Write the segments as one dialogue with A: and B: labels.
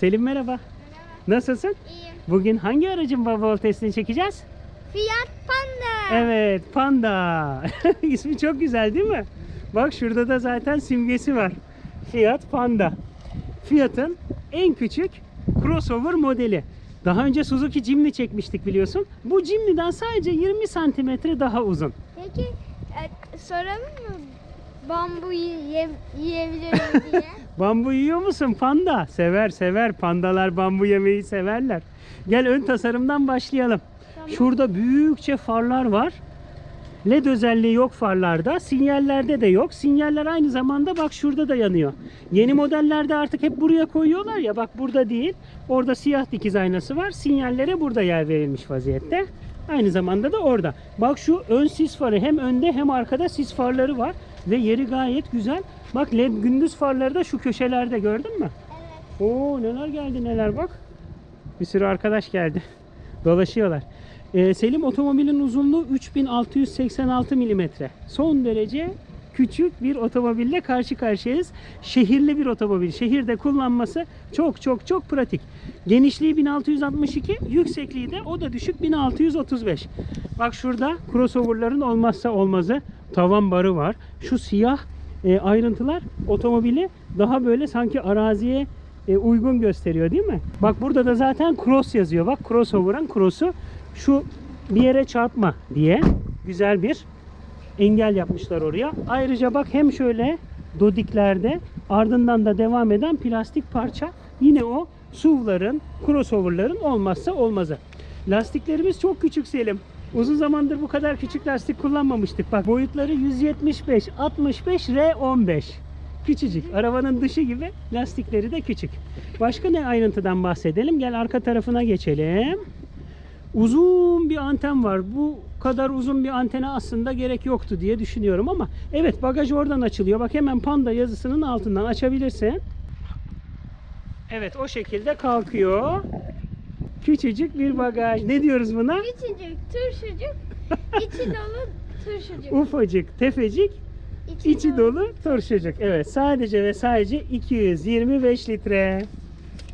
A: Selim merhaba. Nasılsın?
B: İyiyim.
A: Bugün hangi aracın baba testini çekeceğiz?
B: Fiat Panda.
A: Evet, Panda. İsmi çok güzel değil mi? Bak şurada da zaten simgesi var. Fiat Panda. Fiat'ın en küçük crossover modeli. Daha önce Suzuki Jimny çekmiştik biliyorsun. Bu Jimny'den sadece 20 santimetre daha uzun.
B: Peki e, soralım mı bambu yiye, yiyebilir diye?
A: Bambu yiyor musun panda? Sever sever. Pandalar bambu yemeyi severler. Gel ön tasarımdan başlayalım.
B: Tamam.
A: Şurada büyükçe farlar var. LED özelliği yok farlarda. Sinyallerde de yok. Sinyaller aynı zamanda bak şurada da yanıyor. Yeni modellerde artık hep buraya koyuyorlar ya. Bak burada değil. Orada siyah dikiz aynası var. Sinyallere burada yer verilmiş vaziyette. Aynı zamanda da orada. Bak şu ön sis farı hem önde hem arkada sis farları var. Ve yeri gayet güzel. Bak led gündüz farları da şu köşelerde gördün mü?
B: evet.
A: Oo neler geldi neler bak. Bir sürü arkadaş geldi. Dolaşıyorlar. Ee, Selim otomobilin uzunluğu 3686 milimetre. Son derece küçük bir otomobille karşı karşıyayız. Şehirli bir otomobil. Şehirde kullanması çok çok çok pratik. Genişliği 1662, yüksekliği de o da düşük 1635. Bak şurada crossover'ların olmazsa olmazı tavan barı var. Şu siyah e, ayrıntılar otomobili daha böyle sanki araziye e, uygun gösteriyor değil mi? Bak burada da zaten cross yazıyor. Bak crossover'ın cross'u şu bir yere çarpma diye güzel bir engel yapmışlar oraya. Ayrıca bak hem şöyle dodiklerde ardından da devam eden plastik parça yine o SUV'ların, crossover'ların olmazsa olmazı. Lastiklerimiz çok küçük Selim. Uzun zamandır bu kadar küçük lastik kullanmamıştık. Bak boyutları 175, 65, R15. Küçücük. Arabanın dışı gibi lastikleri de küçük. Başka ne ayrıntıdan bahsedelim? Gel arka tarafına geçelim. Uzun bir anten var. Bu kadar uzun bir antene aslında gerek yoktu diye düşünüyorum ama evet bagaj oradan açılıyor. Bak hemen panda yazısının altından açabilirsin. Evet o şekilde kalkıyor. Küçücük bir bagaj. Ne diyoruz buna?
B: Küçücük, turşucuk, içi dolu turşucuk.
A: Ufacık, tefecik, içi dolu turşucuk. Evet sadece ve sadece 225 litre.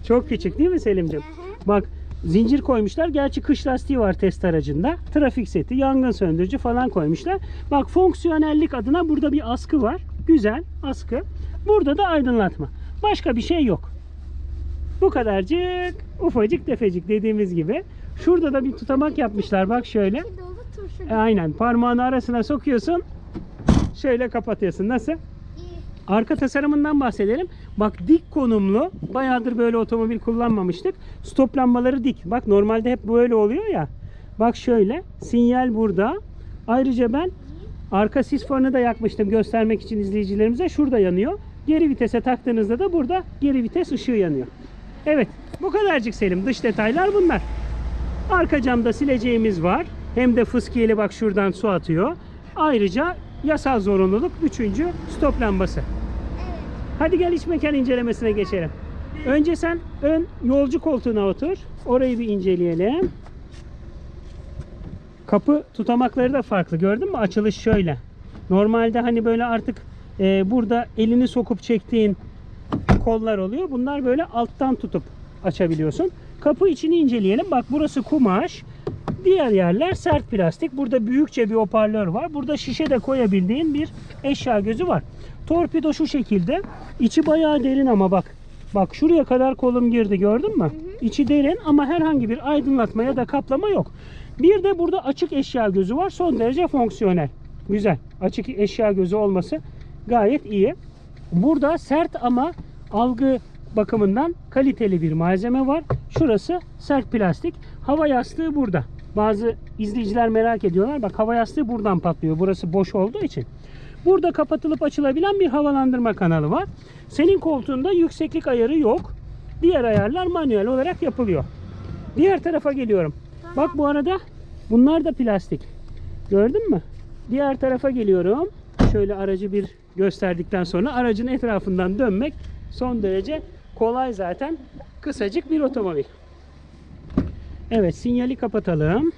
A: Çok küçük değil mi Selimciğim? Bak zincir koymuşlar. Gerçi kış lastiği var test aracında. Trafik seti, yangın söndürücü falan koymuşlar. Bak fonksiyonellik adına burada bir askı var. Güzel askı. Burada da aydınlatma. Başka bir şey yok. Bu kadarcık ufacık tefecik dediğimiz gibi. Şurada da bir tutamak yapmışlar. Bak şöyle. E, aynen parmağını arasına sokuyorsun. Şöyle kapatıyorsun. Nasıl? Arka tasarımından bahsedelim. Bak dik konumlu. Bayağıdır böyle otomobil kullanmamıştık. Stop lambaları dik. Bak normalde hep böyle oluyor ya. Bak şöyle. Sinyal burada. Ayrıca ben arka sis farını da yakmıştım göstermek için izleyicilerimize. Şurada yanıyor. Geri vitese taktığınızda da burada geri vites ışığı yanıyor. Evet. Bu kadarcık Selim. Dış detaylar bunlar. Arka camda sileceğimiz var. Hem de fıskiyeli bak şuradan su atıyor. Ayrıca yasal zorunluluk üçüncü stop lambası. Hadi gel iç mekan incelemesine geçelim. Önce sen ön yolcu koltuğuna otur. Orayı bir inceleyelim. Kapı tutamakları da farklı. Gördün mü? Açılış şöyle. Normalde hani böyle artık e, burada elini sokup çektiğin kollar oluyor. Bunlar böyle alttan tutup açabiliyorsun. Kapı içini inceleyelim. Bak burası kumaş. Diğer yerler sert plastik. Burada büyükçe bir hoparlör var. Burada şişe de koyabildiğin bir eşya gözü var. Torpido şu şekilde. İçi bayağı derin ama bak. Bak şuraya kadar kolum girdi gördün mü? İçi derin ama herhangi bir aydınlatma ya da kaplama yok. Bir de burada açık eşya gözü var. Son derece fonksiyonel. Güzel. Açık eşya gözü olması gayet iyi. Burada sert ama algı bakımından kaliteli bir malzeme var. Şurası sert plastik. Hava yastığı burada. Bazı izleyiciler merak ediyorlar. Bak hava yastığı buradan patlıyor. Burası boş olduğu için. Burada kapatılıp açılabilen bir havalandırma kanalı var. Senin koltuğunda yükseklik ayarı yok. Diğer ayarlar manuel olarak yapılıyor. Diğer tarafa geliyorum. Bak bu arada bunlar da plastik. Gördün mü? Diğer tarafa geliyorum. Şöyle aracı bir gösterdikten sonra aracın etrafından dönmek son derece kolay zaten. Kısacık bir otomobil. Evet sinyali kapatalım.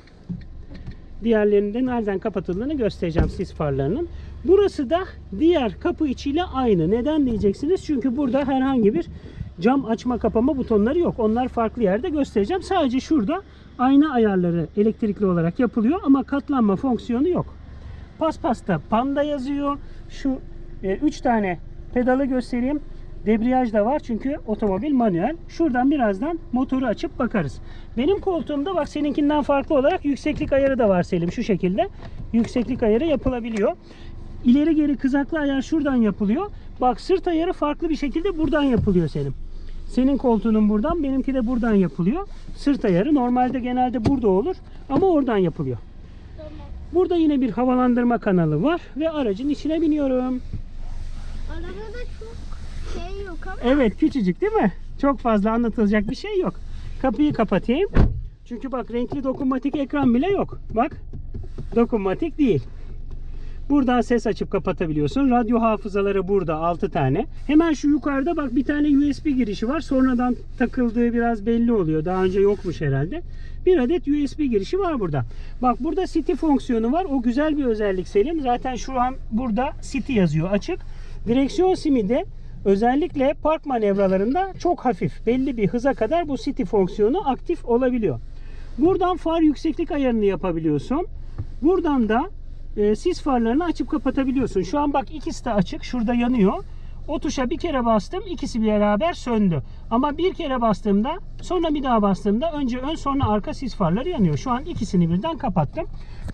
A: Diğerlerinin nereden kapatıldığını göstereceğim sis farlarının. Burası da diğer kapı içiyle aynı. Neden diyeceksiniz? Çünkü burada herhangi bir cam açma kapama butonları yok. Onlar farklı yerde göstereceğim. Sadece şurada ayna ayarları elektrikli olarak yapılıyor ama katlanma fonksiyonu yok. Paspasta panda yazıyor. Şu 3 tane pedalı göstereyim. Debriyaj da var çünkü otomobil manuel. Şuradan birazdan motoru açıp bakarız. Benim koltuğumda bak seninkinden farklı olarak yükseklik ayarı da var Selim şu şekilde. Yükseklik ayarı yapılabiliyor. İleri geri kızaklı ayar şuradan yapılıyor. Bak sırt ayarı farklı bir şekilde buradan yapılıyor Selim. Senin koltuğunun buradan, benimki de buradan yapılıyor. Sırt ayarı normalde genelde burada olur ama oradan yapılıyor.
B: Tamam.
A: Burada yine bir havalandırma kanalı var ve aracın içine biniyorum.
B: Arabada çok şey yok ama
A: Evet küçücük değil mi? Çok fazla anlatılacak bir şey yok. Kapıyı kapatayım. Çünkü bak renkli dokunmatik ekran bile yok. Bak dokunmatik değil. Buradan ses açıp kapatabiliyorsun. Radyo hafızaları burada 6 tane. Hemen şu yukarıda bak bir tane USB girişi var. Sonradan takıldığı biraz belli oluyor. Daha önce yokmuş herhalde. Bir adet USB girişi var burada. Bak burada City fonksiyonu var. O güzel bir özellik Selim. Zaten şu an burada City yazıyor açık. Direksiyon simi de özellikle park manevralarında çok hafif. Belli bir hıza kadar bu City fonksiyonu aktif olabiliyor. Buradan far yükseklik ayarını yapabiliyorsun. Buradan da e, sis farlarını açıp kapatabiliyorsun. Şu an bak ikisi de açık. Şurada yanıyor. O tuşa bir kere bastım. ikisi beraber söndü. Ama bir kere bastığımda sonra bir daha bastığımda önce ön sonra arka sis farları yanıyor. Şu an ikisini birden kapattım.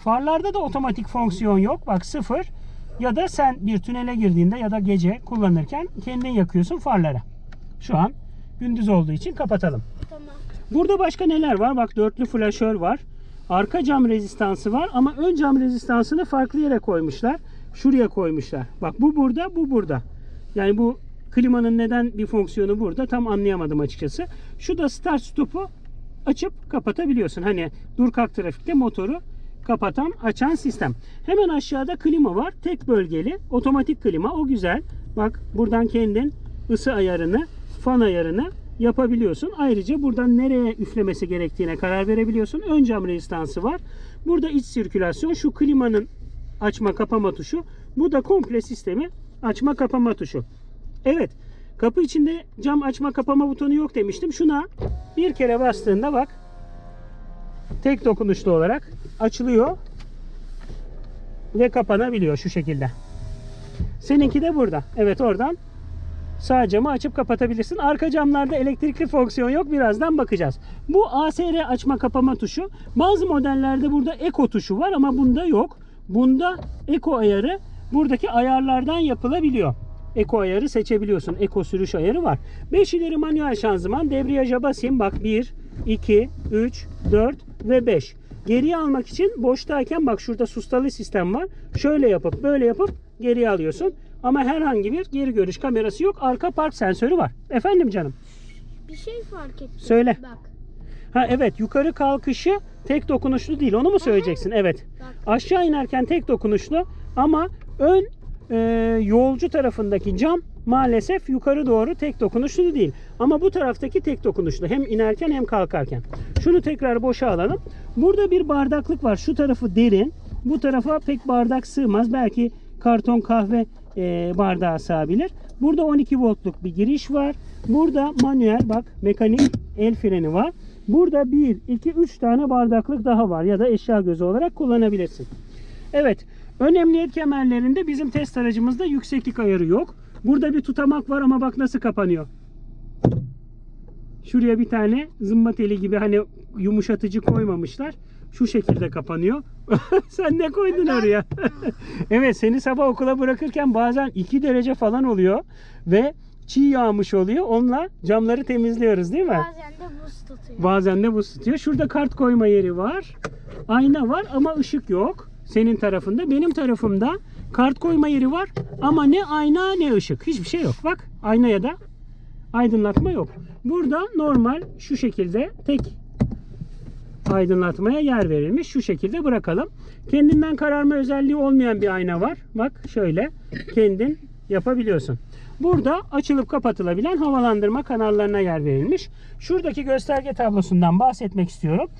A: Farlarda da otomatik fonksiyon yok. Bak sıfır ya da sen bir tünele girdiğinde ya da gece kullanırken kendin yakıyorsun farları. Şu an gündüz olduğu için kapatalım.
B: tamam.
A: Burada başka neler var? Bak dörtlü flaşör var. Arka cam rezistansı var ama ön cam rezistansını farklı yere koymuşlar. Şuraya koymuşlar. Bak bu burada, bu burada. Yani bu klimanın neden bir fonksiyonu burada tam anlayamadım açıkçası. Şu da start stop'u açıp kapatabiliyorsun. Hani dur kalk trafikte motoru kapatan açan sistem. Hemen aşağıda klima var. Tek bölgeli otomatik klima. O güzel. Bak buradan kendin ısı ayarını, fan ayarını yapabiliyorsun. Ayrıca buradan nereye üflemesi gerektiğine karar verebiliyorsun. Ön cam rezistansı var. Burada iç sirkülasyon. Şu klimanın açma kapama tuşu. Bu da komple sistemi açma kapama tuşu. Evet. Kapı içinde cam açma kapama butonu yok demiştim. Şuna bir kere bastığında bak tek dokunuşlu olarak açılıyor ve kapanabiliyor şu şekilde. Seninki de burada. Evet oradan sağ camı açıp kapatabilirsin. Arka camlarda elektrikli fonksiyon yok. Birazdan bakacağız. Bu ASR açma kapama tuşu. Bazı modellerde burada Eco tuşu var ama bunda yok. Bunda Eco ayarı buradaki ayarlardan yapılabiliyor. Eko ayarı seçebiliyorsun. Eko sürüş ayarı var. 5 ileri manuel şanzıman. Debriyaja basayım. Bak 1, 2, 3, 4 ve 5. Geriye almak için boştayken bak şurada sustalı sistem var. Şöyle yapıp böyle yapıp geriye alıyorsun. Ama herhangi bir geri görüş kamerası yok. Arka park sensörü var. Efendim canım.
B: Bir şey fark ettim.
A: Söyle.
B: Bak.
A: Ha evet yukarı kalkışı tek dokunuşlu değil. Onu mu söyleyeceksin? Evet.
B: Bak.
A: Aşağı inerken tek dokunuşlu ama ön e, yolcu tarafındaki cam maalesef yukarı doğru tek dokunuşlu değil. Ama bu taraftaki tek dokunuşlu. Hem inerken hem kalkarken. Şunu tekrar boşa alalım. Burada bir bardaklık var. Şu tarafı derin. Bu tarafa pek bardak sığmaz. Belki karton kahve e, bardağı sığabilir. Burada 12 voltluk bir giriş var. Burada manuel bak mekanik el freni var. Burada 1, 2, 3 tane bardaklık daha var ya da eşya gözü olarak kullanabilirsin. Evet. Ön emniyet kemerlerinde bizim test aracımızda yükseklik ayarı yok. Burada bir tutamak var ama bak nasıl kapanıyor. Şuraya bir tane zımba teli gibi hani yumuşatıcı koymamışlar. Şu şekilde kapanıyor. Sen ne koydun oraya? evet seni sabah okula bırakırken bazen 2 derece falan oluyor ve çiğ yağmış oluyor. Onunla camları temizliyoruz değil mi?
B: Bazen de buz tutuyor.
A: Bazen de buz tutuyor. Şurada kart koyma yeri var. Ayna var ama ışık yok. Senin tarafında. Benim tarafımda kart koyma yeri var ama ne ayna ne ışık. Hiçbir şey yok. Bak aynaya da aydınlatma yok. Burada normal şu şekilde tek aydınlatmaya yer verilmiş. Şu şekilde bırakalım. Kendinden kararma özelliği olmayan bir ayna var. Bak şöyle kendin yapabiliyorsun. Burada açılıp kapatılabilen havalandırma kanallarına yer verilmiş. Şuradaki gösterge tablosundan bahsetmek istiyorum.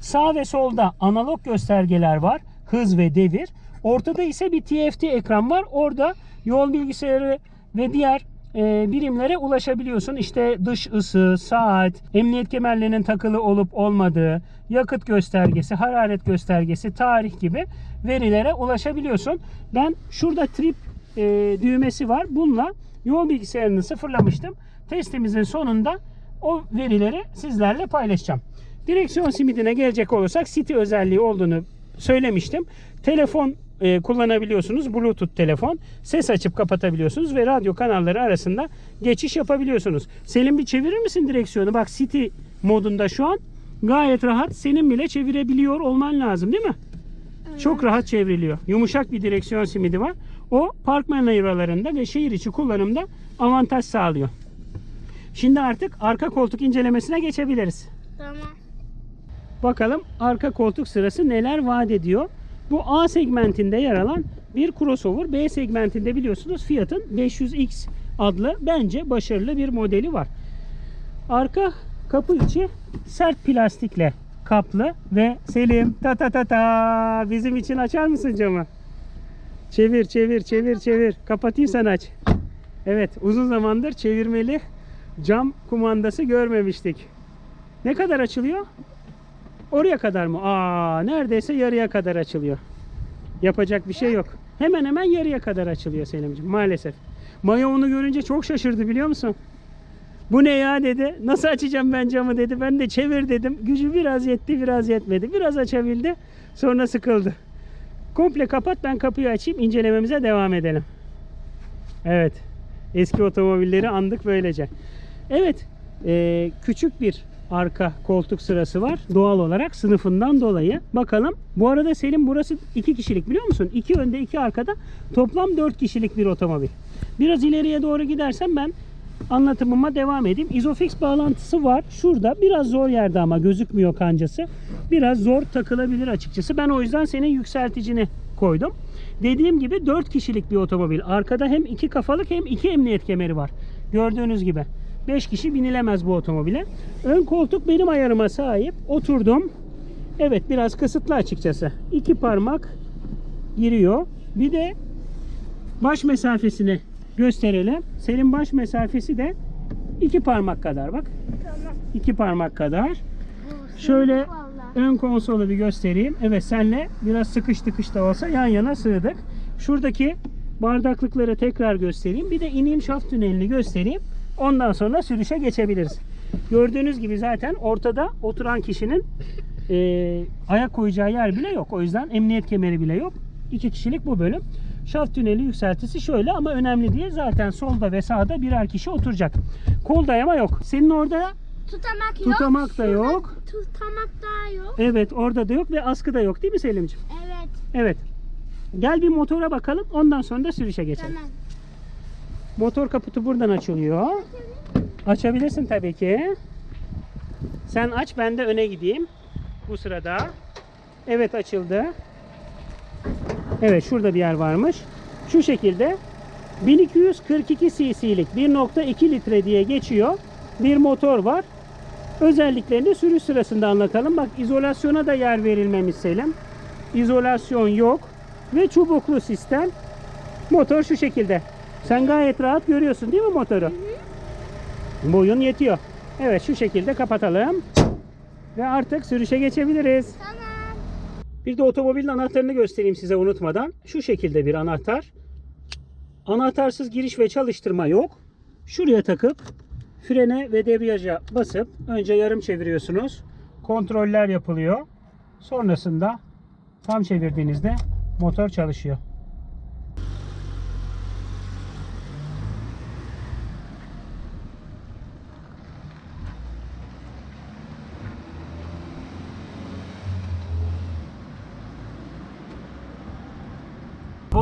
A: Sağ ve solda analog göstergeler var. Hız ve devir. Ortada ise bir TFT ekran var. Orada yol bilgisayarı ve diğer e, birimlere ulaşabiliyorsun. İşte dış ısı, saat, emniyet kemerlerinin takılı olup olmadığı, yakıt göstergesi, hararet göstergesi, tarih gibi verilere ulaşabiliyorsun. Ben şurada trip e, düğmesi var. Bununla yol bilgisayarını sıfırlamıştım. Testimizin sonunda o verileri sizlerle paylaşacağım. Direksiyon simidine gelecek olursak City özelliği olduğunu söylemiştim. Telefon e, kullanabiliyorsunuz. Bluetooth telefon. Ses açıp kapatabiliyorsunuz ve radyo kanalları arasında geçiş yapabiliyorsunuz. Selim bir çevirir misin direksiyonu? Bak City modunda şu an gayet rahat. Senin bile çevirebiliyor olman lazım değil mi? Çok rahat çevriliyor. Yumuşak bir direksiyon simidi var. O park manevralarında ve şehir içi kullanımda avantaj sağlıyor. Şimdi artık arka koltuk incelemesine geçebiliriz.
B: Tamam.
A: Bakalım arka koltuk sırası neler vaat ediyor. Bu A segmentinde yer alan bir crossover. B segmentinde biliyorsunuz Fiat'ın 500X adlı bence başarılı bir modeli var. Arka kapı içi sert plastikle kaplı ve Selim ta ta ta ta bizim için açar mısın camı? Çevir çevir çevir çevir. Kapatayım sen aç. Evet uzun zamandır çevirmeli cam kumandası görmemiştik. Ne kadar açılıyor? Oraya kadar mı? Aa, neredeyse yarıya kadar açılıyor. Yapacak bir şey yok. Hemen hemen yarıya kadar açılıyor Selimciğim maalesef. Maya onu görünce çok şaşırdı biliyor musun? Bu ne ya dedi. Nasıl açacağım ben camı dedi. Ben de çevir dedim. Gücü biraz yetti biraz yetmedi. Biraz açabildi. Sonra sıkıldı. Komple kapat ben kapıyı açayım. incelememize devam edelim. Evet. Eski otomobilleri andık böylece. Evet. e, küçük bir arka koltuk sırası var. Doğal olarak sınıfından dolayı. Bakalım. Bu arada Selim burası iki kişilik biliyor musun? İki önde iki arkada. Toplam dört kişilik bir otomobil. Biraz ileriye doğru gidersem ben anlatımıma devam edeyim. Isofix bağlantısı var. Şurada biraz zor yerde ama gözükmüyor kancası. Biraz zor takılabilir açıkçası. Ben o yüzden senin yükselticini koydum. Dediğim gibi 4 kişilik bir otomobil. Arkada hem iki kafalık hem iki emniyet kemeri var. Gördüğünüz gibi. 5 kişi binilemez bu otomobile. Ön koltuk benim ayarıma sahip. Oturdum. Evet biraz kısıtlı açıkçası. İki parmak giriyor. Bir de baş mesafesini gösterelim. Senin baş mesafesi de iki parmak kadar bak.
B: Tamam.
A: iki parmak kadar. Şöyle ön konsolu bir göstereyim. Evet senle biraz sıkış tıkış da olsa yan yana sığdık. Şuradaki bardaklıkları tekrar göstereyim. Bir de ineyim şaft tünelini göstereyim. Ondan sonra sürüşe geçebiliriz. Gördüğünüz gibi zaten ortada oturan kişinin e, ayak koyacağı yer bile yok. O yüzden emniyet kemeri bile yok. İki kişilik bu bölüm. Şaft tüneli yükseltisi şöyle ama önemli değil. Zaten solda ve sağda birer kişi oturacak. Kol dayama yok. Senin orada
B: Tutamak yok.
A: Tutamak da
B: Şurada
A: yok.
B: Tutamak da yok.
A: Evet orada da yok ve askı da yok değil mi Selimciğim?
B: Evet.
A: Evet. Gel bir motora bakalım ondan sonra da sürüşe geçelim.
B: Tamam.
A: Motor kaputu buradan açılıyor. Açabilirsin tabii ki. Sen aç ben de öne gideyim. Bu sırada. Evet açıldı. Evet şurada bir yer varmış. Şu şekilde 1242 cc'lik 1.2 litre diye geçiyor. Bir motor var. Özelliklerini sürüş sırasında anlatalım. Bak izolasyona da yer verilmemiş Selim. İzolasyon yok. Ve çubuklu sistem. Motor şu şekilde. Sen gayet rahat görüyorsun değil mi motoru? Boyun yetiyor. Evet şu şekilde kapatalım. Ve artık sürüşe geçebiliriz.
B: Tamam.
A: Bir de otomobilin anahtarını göstereyim size unutmadan. Şu şekilde bir anahtar. Anahtarsız giriş ve çalıştırma yok. Şuraya takıp frene ve debriyaja basıp önce yarım çeviriyorsunuz. Kontroller yapılıyor. Sonrasında tam çevirdiğinizde motor çalışıyor.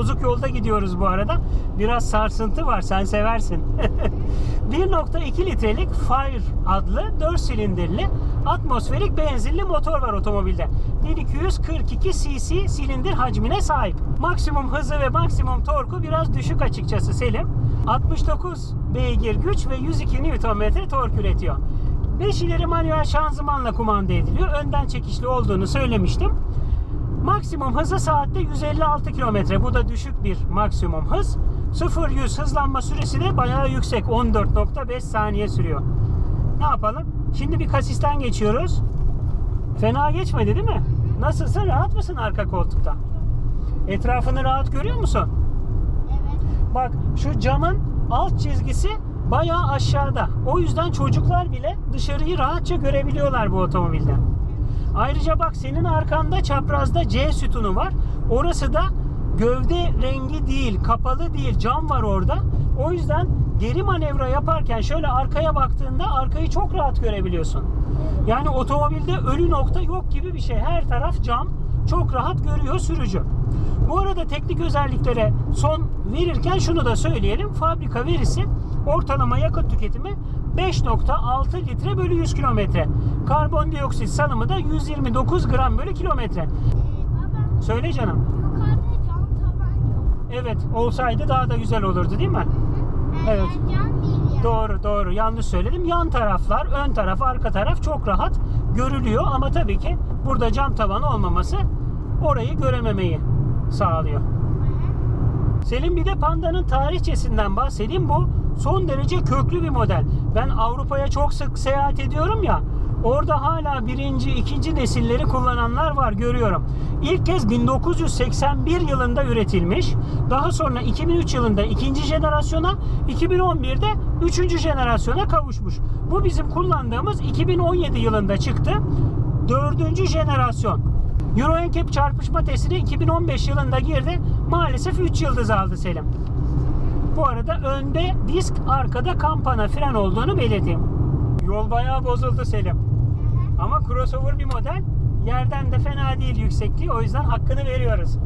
A: Bozuk yolda gidiyoruz bu arada. Biraz sarsıntı var. Sen seversin. 1.2 litrelik Fire adlı 4 silindirli atmosferik benzinli motor var otomobilde. 1242 cc silindir hacmine sahip. Maksimum hızı ve maksimum torku biraz düşük açıkçası Selim. 69 beygir güç ve 102 Nm tork üretiyor. 5 ileri manuel şanzımanla kumanda ediliyor. Önden çekişli olduğunu söylemiştim. Maksimum hızı saatte 156 kilometre. Bu da düşük bir maksimum hız. 0-100 hızlanma süresi de bayağı yüksek. 14.5 saniye sürüyor. Ne yapalım? Şimdi bir kasisten geçiyoruz. Fena geçmedi değil mi? Nasılsın? Rahat mısın arka koltukta? Etrafını rahat görüyor musun?
B: Evet.
A: Bak şu camın alt çizgisi bayağı aşağıda. O yüzden çocuklar bile dışarıyı rahatça görebiliyorlar bu otomobilden. Ayrıca bak senin arkanda çaprazda C sütunu var. Orası da gövde rengi değil, kapalı değil, cam var orada. O yüzden geri manevra yaparken şöyle arkaya baktığında arkayı çok rahat görebiliyorsun. Yani otomobilde ölü nokta yok gibi bir şey. Her taraf cam. Çok rahat görüyor sürücü. Bu arada teknik özelliklere son verirken şunu da söyleyelim. Fabrika verisi ortalama yakıt tüketimi 5.6 litre bölü 100 kilometre. Karbondioksit salımı da 129 gram bölü kilometre. Söyle canım. Evet olsaydı daha da güzel olurdu değil mi? Evet. Doğru doğru yanlış söyledim. Yan taraflar, ön taraf, arka taraf çok rahat görülüyor ama tabii ki burada cam tavan olmaması orayı görememeyi sağlıyor. Selim bir de Panda'nın tarihçesinden bahsedeyim. Bu son derece köklü bir model. Ben Avrupa'ya çok sık seyahat ediyorum ya. Orada hala birinci, ikinci nesilleri kullananlar var görüyorum. İlk kez 1981 yılında üretilmiş. Daha sonra 2003 yılında ikinci jenerasyona, 2011'de üçüncü jenerasyona kavuşmuş. Bu bizim kullandığımız 2017 yılında çıktı. Dördüncü jenerasyon. Euro NCAP çarpışma testine 2015 yılında girdi. Maalesef 3 yıldız aldı Selim. Bu arada önde disk, arkada kampana fren olduğunu belirteyim. Yol bayağı bozuldu Selim. Ama crossover bir model. Yerden de fena değil yüksekliği. O yüzden hakkını veriyoruz.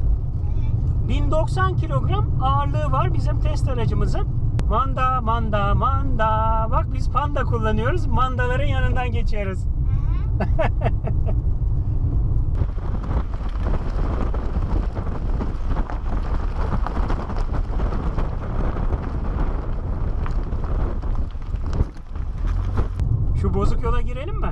A: 1090 kilogram ağırlığı var bizim test aracımızın. Manda, manda, manda. Bak biz panda kullanıyoruz. Mandaların yanından geçiyoruz.
B: Hı hı.
A: Şu bozuk yola girelim mi?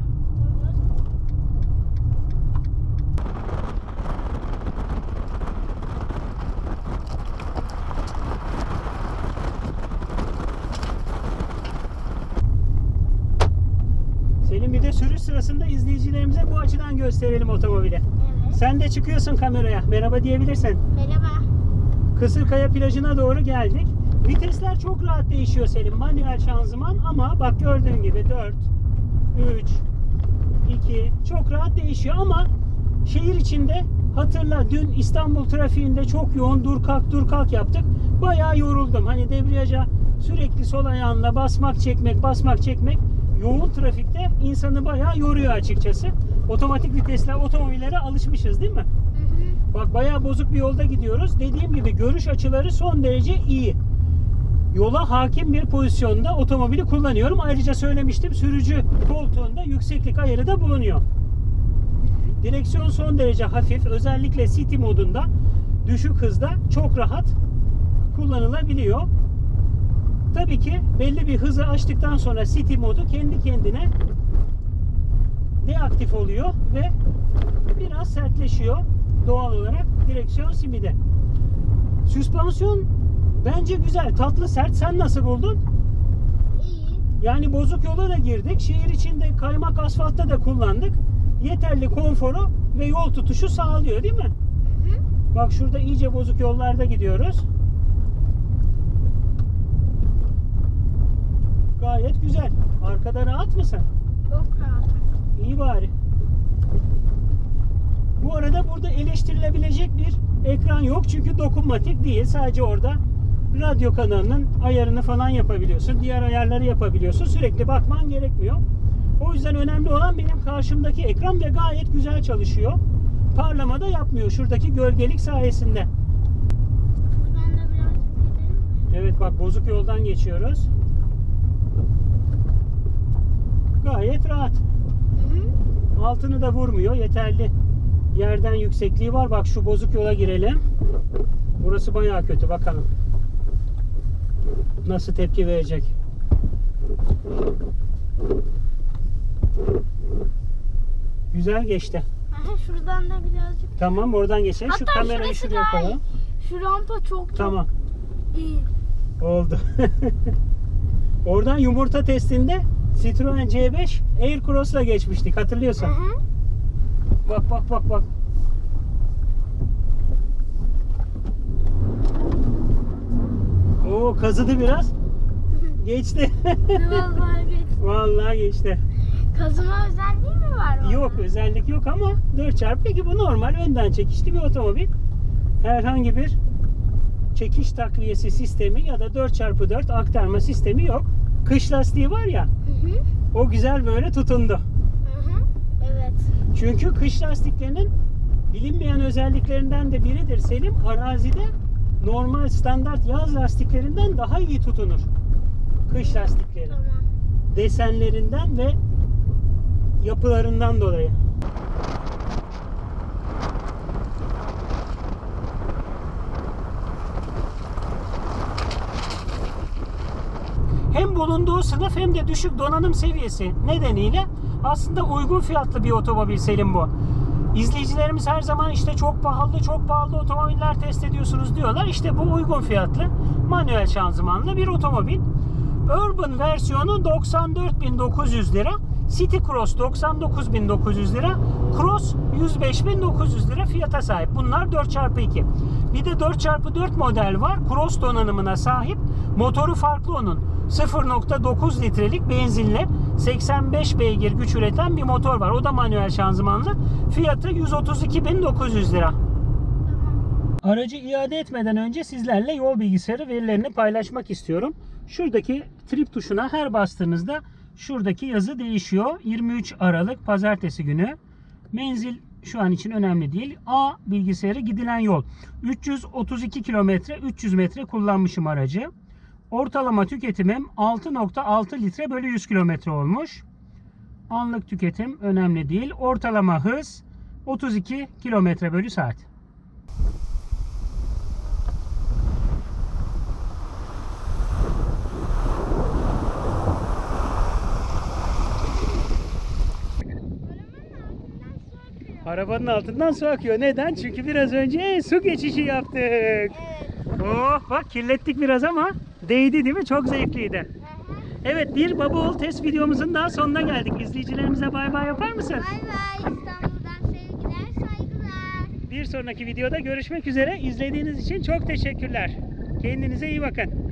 A: Selim bir de sürüş sırasında izleyicilerimize bu açıdan gösterelim otomobili.
B: Evet.
A: Sen de çıkıyorsun kameraya. Merhaba diyebilirsin.
B: Merhaba.
A: Kısırkaya plajına doğru geldik. Vitesler çok rahat değişiyor Selim. Manuel şanzıman ama bak gördüğün gibi 4, 3, 2 çok rahat değişiyor ama şehir içinde hatırla dün İstanbul trafiğinde çok yoğun dur kalk dur kalk yaptık. Bayağı yoruldum. Hani debriyaja sürekli sol ayağınla basmak çekmek basmak çekmek yoğun trafikte insanı bayağı yoruyor açıkçası. Otomatik vitesle otomobillere alışmışız değil mi?
B: Hı hı.
A: Bak bayağı bozuk bir yolda gidiyoruz. Dediğim gibi görüş açıları son derece iyi. Yola hakim bir pozisyonda otomobili kullanıyorum. Ayrıca söylemiştim sürücü koltuğunda yükseklik ayarı da bulunuyor. Direksiyon son derece hafif. Özellikle city modunda düşük hızda çok rahat kullanılabiliyor. Tabii ki belli bir hızı aştıktan sonra city modu kendi kendine deaktif oluyor ve biraz sertleşiyor doğal olarak direksiyon simide. Süspansiyon bence güzel, tatlı, sert. Sen nasıl buldun?
B: İyi.
A: Yani bozuk yola da girdik. Şehir içinde kaymak asfaltta da kullandık. Yeterli konforu ve yol tutuşu sağlıyor değil mi?
B: Hı hı.
A: Bak şurada iyice bozuk yollarda gidiyoruz. Gayet güzel. Arkada rahat mısın?
B: Çok rahat.
A: İyi bari. Bu arada burada eleştirilebilecek bir ekran yok çünkü dokunmatik değil. Sadece orada radyo kanalının ayarını falan yapabiliyorsun. Diğer ayarları yapabiliyorsun. Sürekli bakman gerekmiyor. O yüzden önemli olan benim karşımdaki ekran ve gayet güzel çalışıyor. Parlama da yapmıyor şuradaki gölgelik sayesinde.
B: Buradan da biraz gidelim?
A: Evet bak bozuk yoldan geçiyoruz. Gayet rahat. Altını da vurmuyor. Yeterli yerden yüksekliği var. Bak şu bozuk yola girelim. Burası bayağı kötü. Bakalım. Nasıl tepki verecek? Güzel geçti.
B: Aha, şuradan da birazcık.
A: Tamam oradan geçelim. Şu
B: Hatta
A: kamerayı
B: şurası
A: şuraya koyalım.
B: Şu rampa çok çok
A: Tamam.
B: iyi.
A: Oldu. Oradan yumurta testinde Citroen C5 Aircross'la geçmiştik hatırlıyorsan.
B: Aha.
A: Bak bak bak bak. Oo kazıdı biraz. Geçti.
B: Vallahi geç.
A: Vallahi geçti.
B: Kazıma özelliği mi var orada?
A: Yok özellik yok ama 4x2 bu normal önden çekişli bir otomobil. Herhangi bir çekiş takviyesi sistemi ya da 4x4 aktarma sistemi yok. Kış lastiği var ya
B: Hı
A: o güzel böyle tutundu.
B: Hı hı. Evet.
A: Çünkü kış lastiklerinin bilinmeyen özelliklerinden de biridir Selim. Arazide normal standart yaz lastiklerinden daha iyi tutunur. Kış lastikleri.
B: Tamam.
A: Desenlerinden ve yapılarından dolayı. Hem bulunduğu sınıf hem de düşük donanım seviyesi nedeniyle aslında uygun fiyatlı bir otomobil Selim bu. İzleyicilerimiz her zaman işte çok pahalı, çok pahalı otomobiller test ediyorsunuz diyorlar. İşte bu uygun fiyatlı manuel şanzımanlı bir otomobil. Urban versiyonu 94.900 lira. City Cross 99.900 lira. Cross 105.900 lira fiyata sahip. Bunlar 4x2. Bir de 4x4 model var. Cross donanımına sahip. Motoru farklı onun. 0.9 litrelik benzinle 85 beygir güç üreten bir motor var. O da manuel şanzımanlı. Fiyatı 132.900 lira. Aracı iade etmeden önce sizlerle yol bilgisayarı verilerini paylaşmak istiyorum. Şuradaki trip tuşuna her bastığınızda şuradaki yazı değişiyor. 23 Aralık Pazartesi günü. Menzil şu an için önemli değil. A bilgisayarı gidilen yol. 332 kilometre 300 metre kullanmışım aracı. Ortalama tüketimim 6.6 litre bölü 100 kilometre olmuş. Anlık tüketim önemli değil. Ortalama hız 32 kilometre bölü saat. Arabanın altından su akıyor. Neden? Çünkü biraz önce su geçişi yaptık.
B: Evet.
A: Oh bak kirlettik biraz ama değdi değil mi? Çok zevkliydi. Evet bir baba oğul test videomuzun daha sonuna geldik. İzleyicilerimize bay bay yapar mısın?
B: Bay bay İstanbul'dan sevgiler saygılar.
A: Bir sonraki videoda görüşmek üzere. İzlediğiniz için çok teşekkürler. Kendinize iyi bakın.